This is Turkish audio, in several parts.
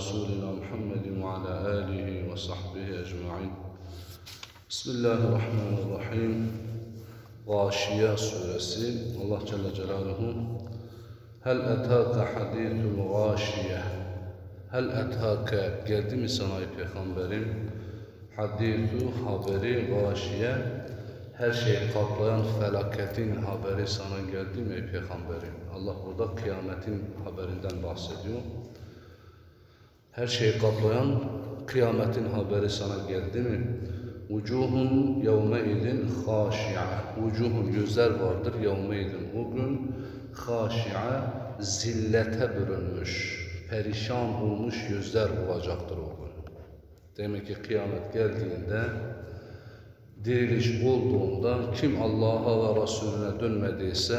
رسولنا محمد وعلى آله وصحبه أجمعين بسم الله الرحمن الرحيم Gâşiye suresi Allah Celle Celaluhu Hel etâke hadîthul gâşiye Hel etâke geldi mi sana ey peygamberim hadîthu haberi gâşiye her şeyi kaplayan felaketin haberi sana geldi mi ey peygamberim Allah burada kıyametin haberinden bahsediyor her şeyi kaplayan kıyametin haberi sana geldi mi? Vucuhun yevme idin haşi'a. Vucuhun yüzler vardır yevme idin. O gün haşi'a zillete bürünmüş, perişan olmuş yüzler olacaktır o gün. Demek ki kıyamet geldiğinde diriliş olduğunda kim Allah'a ve Resulüne dönmediyse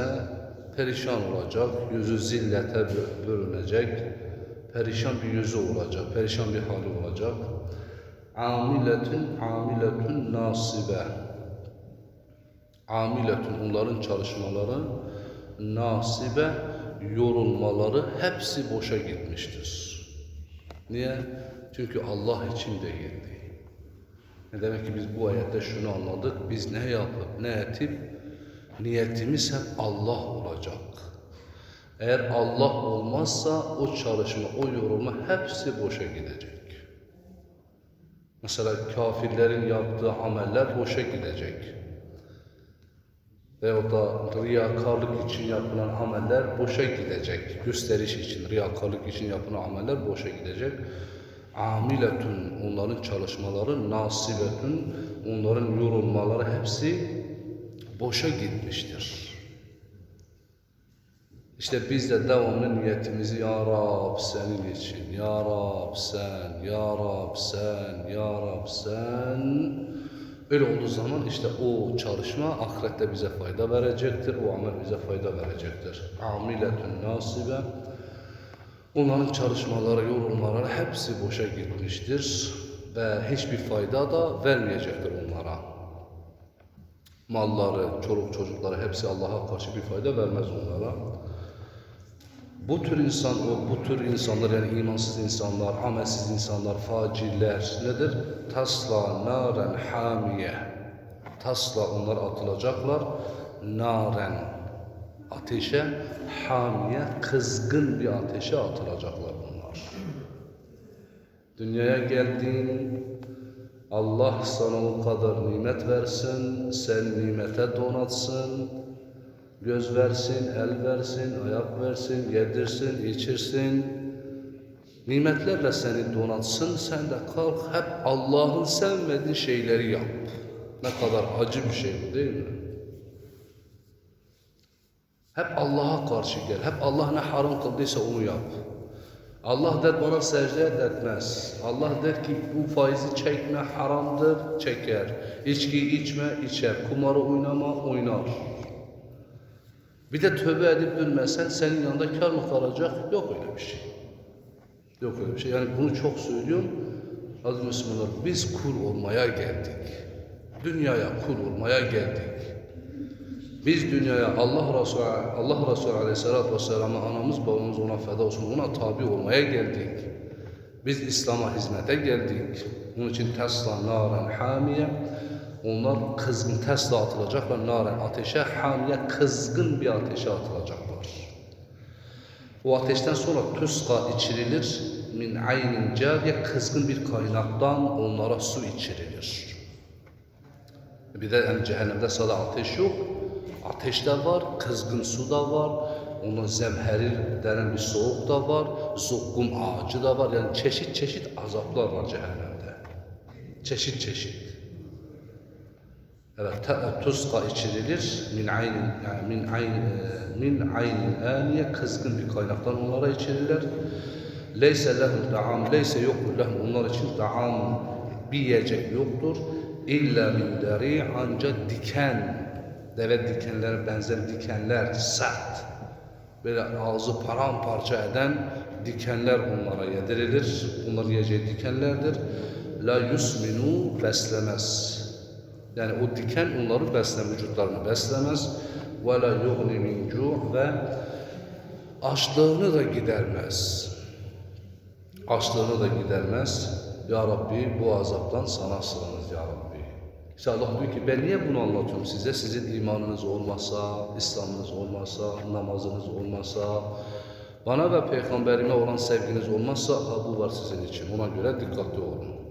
perişan olacak, yüzü zillete bürünecek, perişan bir yüzü olacak, perişan bir hali olacak. Amiletun, amiletun nasibe. Amiletun, onların çalışmaları, nasibe, yorulmaları hepsi boşa gitmiştir. Niye? Çünkü Allah için değildi. Demek ki biz bu ayette şunu anladık. Biz ne yapıp ne etip niyetimiz hep Allah olacak. Eğer Allah olmazsa o çalışma, o yorulma hepsi boşa gidecek. Mesela kafirlerin yaptığı ameller boşa gidecek. Veyahut da riyakarlık için yapılan ameller boşa gidecek. Gösteriş için, riyakarlık için yapılan ameller boşa gidecek. Amiletun, onların çalışmaları, nasibetun, onların yorulmaları hepsi boşa gitmiştir. İşte biz de devamlı niyetimizi Ya Rab senin için, Ya Rab sen, Ya Rab sen, Ya Rab sen. Öyle olduğu zaman işte o çalışma ahirette bize fayda verecektir, o amel bize fayda verecektir. Amiletün nasibe. Onların çalışmaları, yorulmaları hepsi boşa gitmiştir ve hiçbir fayda da vermeyecektir onlara. Malları, çoluk çocukları hepsi Allah'a karşı bir fayda vermez onlara. Bu tür insan, bu tür insanlar yani imansız insanlar, amelsiz insanlar, facirler nedir? Tasla naren hamiye. Tasla onlar atılacaklar. Naren ateşe, hamiye kızgın bir ateşe atılacaklar bunlar. Dünyaya geldin, Allah sana o kadar nimet versin, sen nimete donatsın, göz versin, el versin, ayak versin, yedirsin, içirsin. Nimetlerle seni donatsın, sen de kalk hep Allah'ın sevmediği şeyleri yap. Ne kadar acı bir şey bu değil mi? Hep Allah'a karşı gel. Hep Allah ne haram kıldıysa onu yap. Allah der bana secde et etmez. Allah der ki bu faizi çekme haramdır, çeker. İçki içme, içer. Kumarı oynama, oynar. Bir de tövbe edip dönmezsen senin yanında kar mı kalacak? Yok öyle bir şey. Yok öyle bir şey. Yani bunu çok söylüyorum. Aziz Müslümanlar biz kul olmaya geldik. Dünyaya kul olmaya geldik. Biz dünyaya Allah Resulü, Allah Resulü Aleyhisselatü Vesselam'a anamız babamız ona feda olsun ona tabi olmaya geldik. Biz İslam'a hizmete geldik. Bunun için Tesla naren hamiye onlar kızgın Tesla atılacaklar naren ateşe hamiye kızgın bir ateşe atılacaklar. O ateşten sonra tuska içirilir. Min aynin cariye kızgın bir kaynaktan onlara su içirilir. Bir de yani cehennemde sadece ateş yok. Ateş de var, kızgın su da var. Onun zemherir denen bir soğuk da var. Zukkum ağacı da var. Yani çeşit çeşit azaplar var cehennemde. Çeşit çeşit. Evet, tuska içirilir. Min aynin yani min ayn e, min aynin aniye kızgın bir kaynaktan onlara içirirler. Leyse lehum ta'am, leyse yoktur lehum onlar için ta'am bir yiyecek yoktur. İlla min dari ancak diken, deve dikenlere benzer dikenler, sert. Böyle ağzı paramparça eden dikenler onlara yedirilir. Bunlar yiyeceği dikenlerdir. La yusminu beslemez. Yani o diken onları beslemez, vücutlarını beslemez. Yughni min cu' ve açlığını da gidermez. Açlığını da gidermez. Ya Rabbi bu azaptan sana sığınırız Ya Rabbi. İşte Allah diyor ki ben niye bunu anlatıyorum size? Sizin imanınız olmasa, İslam'ınız olmasa, namazınız olmasa, bana ve peygamberime olan sevginiz olmazsa bu var sizin için. Ona göre dikkatli olun.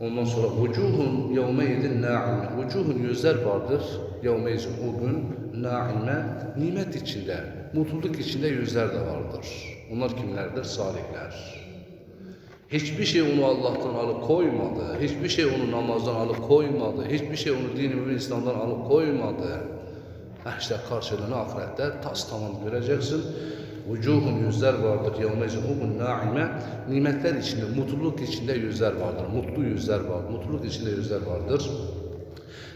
Ondan sonra vucuhun yevmeydin naime. Vucuhun yüzler vardır. Yevmeydin o gün naime. Nimet içinde, mutluluk içinde yüzler de vardır. Onlar kimlerdir? Salihler. Hiçbir şey onu Allah'tan alıkoymadı. Hiçbir şey onu namazdan alıkoymadı. Hiçbir şey onu din mümin İslam'dan alıkoymadı. Ha işte karşılığını ahirette tas tamam göreceksin. Vucuhun yüzler vardır. Yevmezin humun naime. Nimetler içinde, mutluluk içinde yüzler vardır. Mutlu yüzler var. Mutluluk içinde yüzler vardır.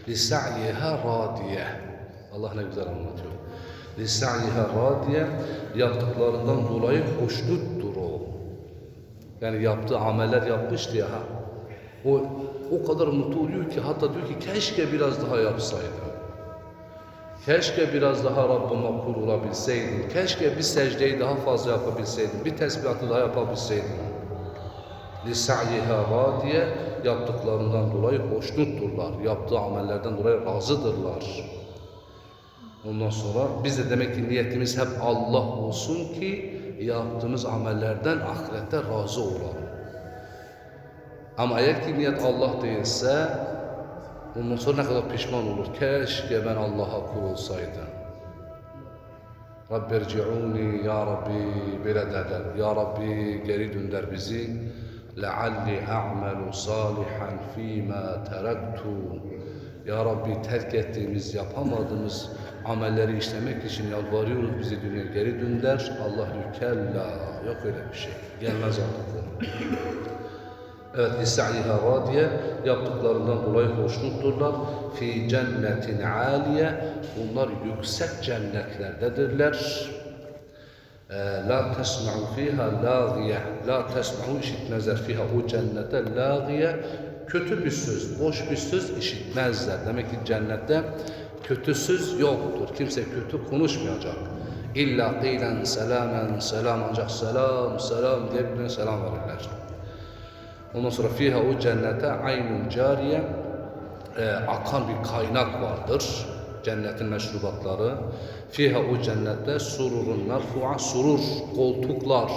Lisa'yiha radiye. Allah ne güzel anlatıyor. Lisa'yiha radiye. Yaptıklarından dolayı hoşnuttur o. Yani yaptığı ameller yapmıştı ya. O o kadar mutlu oluyor ki hatta diyor ki keşke biraz daha yapsaydım. Keşke biraz daha Rabbime kul olabilseydim. Keşke bir secdeyi daha fazla yapabilseydim. Bir tesbihatı daha yapabilseydim. لِسَعْيِهَا diye yaptıklarından dolayı hoşnutturlar. Yaptığı amellerden dolayı razıdırlar. Ondan sonra biz de demek ki niyetimiz hep Allah olsun ki yaptığımız amellerden ahirette razı olalım. Ama eğer ki niyet Allah değilse Ondan sonra ne kadar pişman olur. Keşke ben Allah'a kul olsaydım. Rabberci'uni ya Rabbi belə derler. Ya Rabbi geri döndür bizi. Lealli a'melu salihan fîmâ teraktu. Ya Rabbi terk ettiğimiz, yapamadığımız amelleri işlemek için yalvarıyoruz bizi dünya geri döndür. Allah kella yok öyle bir şey. Gelmez artık. Evet, İsa'yiha radiye yaptıklarından dolayı hoşnutturlar. Fi cennetin aliye bunlar yüksek cennetlerdedirler. Ee, La tesma'u fiha lâgiye La tesma'u işitmezler fiha o cennete lâgiye Kötü bir söz, boş bir söz işitmezler. Demek ki cennette kötü söz yoktur. Kimse kötü konuşmayacak. İlla kıylen selamen selam ancak selam selam diye birbirine selam verirler. Ondan sonra fiha o cennete aynun cariye e, akan bir kaynak vardır. Cennetin meşrubatları. Fiha o cennette sururun merfu'a surur koltuklar.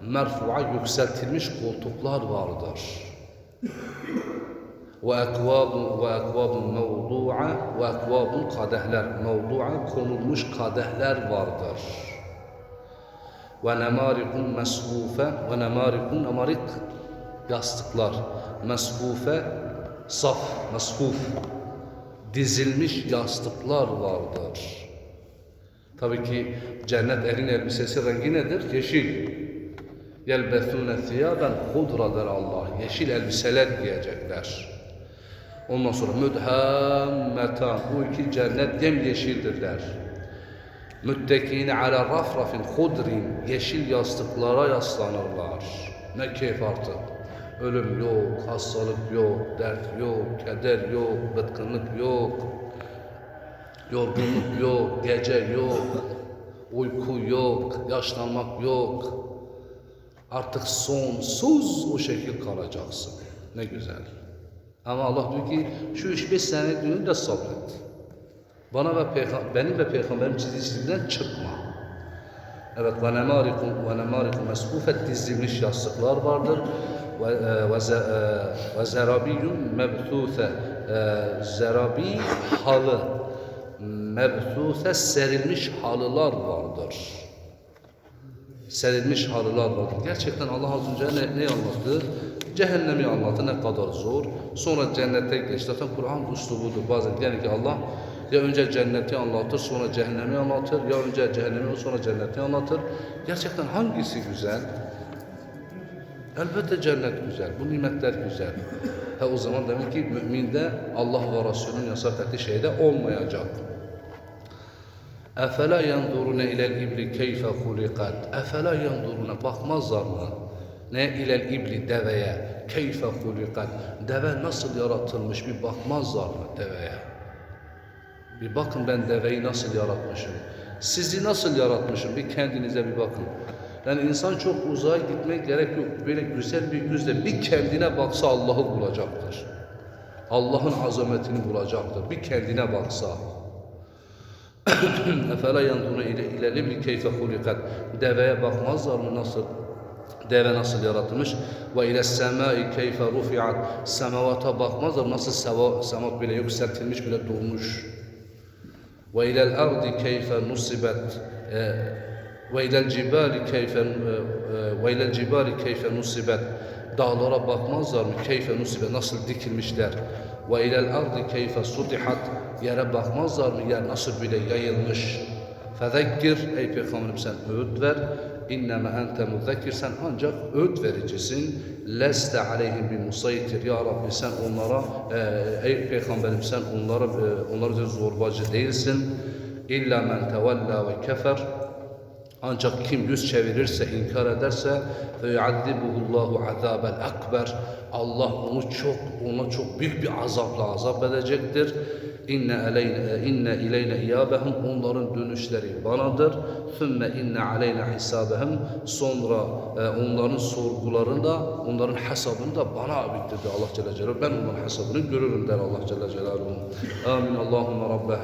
Merfu'a yükseltilmiş koltuklar vardır. Ve ekvabun ve ekvabun mevdu'a ve ekvabun kadehler. Mevdu'a konulmuş kadehler vardır. Ve nemarikun mesfufe ve nemarikun nemarik yastıklar. Mesfufe saf, mesfuf dizilmiş yastıklar vardır. Tabii ki cennet elin elbisesi rengi nedir? Yeşil. Yelbethûne thiyâben hudra der Allah. Yeşil elbiseler giyecekler. Ondan sonra müdhemmetan. Bu iki cennet yemyeşildirler. Müttekine ala rafrafin hudrin. Yeşil yastıklara yaslanırlar. Ne keyif artık. Ölüm yok, hastalık yok, dert yok, keder yok, bıtkınlık yok. Yorgunluk yok, gece yok, uyku yok, yaşlanmak yok. Artık sonsuz o şekil kalacaksın. Ne güzel. Ama Allah diyor ki şu üç beş sene diyor da sabret. Bana ve peygam benim ve peygamberim çizgisinden çıkma. Evet ve nemarikum ve nemarikum mesbufet dizilmiş yastıklar vardır. E, e, ve zerabiyyun mebthûthe e, zerabi halı mebthûthe serilmiş halılar vardır serilmiş halılar vardır. Gerçekten Allah ve Celle ne, ne anlattı? Cehennemi anlattı ne kadar zor. Sonra cennete geçti. Zaten Kur'an üslubudur. Bazen yani ki Allah ya önce cenneti anlatır sonra cehennemi anlatır. Ya önce cehennemi sonra cenneti anlatır. Gerçekten hangisi güzel? Elbette cennet güzel. Bu nimetler güzel. Ha o zaman demek ki müminde Allah ve Resulünün yasak ettiği şeyde olmayacak. Efela yandurune ilel ibli keyfe hulikat. Efela yandurune bakmazlar mı? Ne ilel ibli deveye keyfe hulikat. Deve nasıl yaratılmış bir bakmazlar mı deveye? Bir bakın ben deveyi nasıl yaratmışım. Sizi nasıl yaratmışım bir kendinize bir bakın. Yani insan çok uzağa gitmek gerek yok. Böyle güzel bir yüzle bir kendine baksa Allah'ı bulacaktır. Allah'ın azametini bulacaktır. Bir kendine baksa. Efela yandunu ile ileri bir keyfe hulikat. Deveye bakmazlar mı nasıl? Deve nasıl yaratılmış? Ve ile semai keyfe rufiat. Semavata bakmazlar nasıl seva, semat bile yükseltilmiş bile durmuş. Ve ilel ardi keyfe nusibet. E, ve ilel cibali keyfe e, e, ve ilel cibali keyfe nusibet. Dağlara bakmazlar mı? Keyfe nusibet nasıl dikilmişler? Ve ilel ardi keyfe sutihat. Yere bakmazlar mı? Yer nasıl bile yayılmış? Fezekkir ey peygamberim sen öğüt ver. İnneme ente muzekkir sen ancak öğüt vericisin. Leste aleyhim bir musaytir. Ya Rabbi sen onlara e, ey peygamberim sen onlara e, zorbacı değilsin. İlla men tevella ve kefer. Ancak kim yüz çevirirse, inkar ederse feyuazzibuhullahu azabel akber. Allah onu çok, ona çok büyük bir azapla azap edecektir. İnne aleyne inne ileyne iyabehum onların dönüşleri banadır. Sümme inne aleyne hisabehum sonra e, onların sorgularını da onların hesabını da bana aittir Allah Celle Celaluhu. Ben onların hesabını görürüm der Allah Celle Celaluhu. Amin. Allahümme Rabbe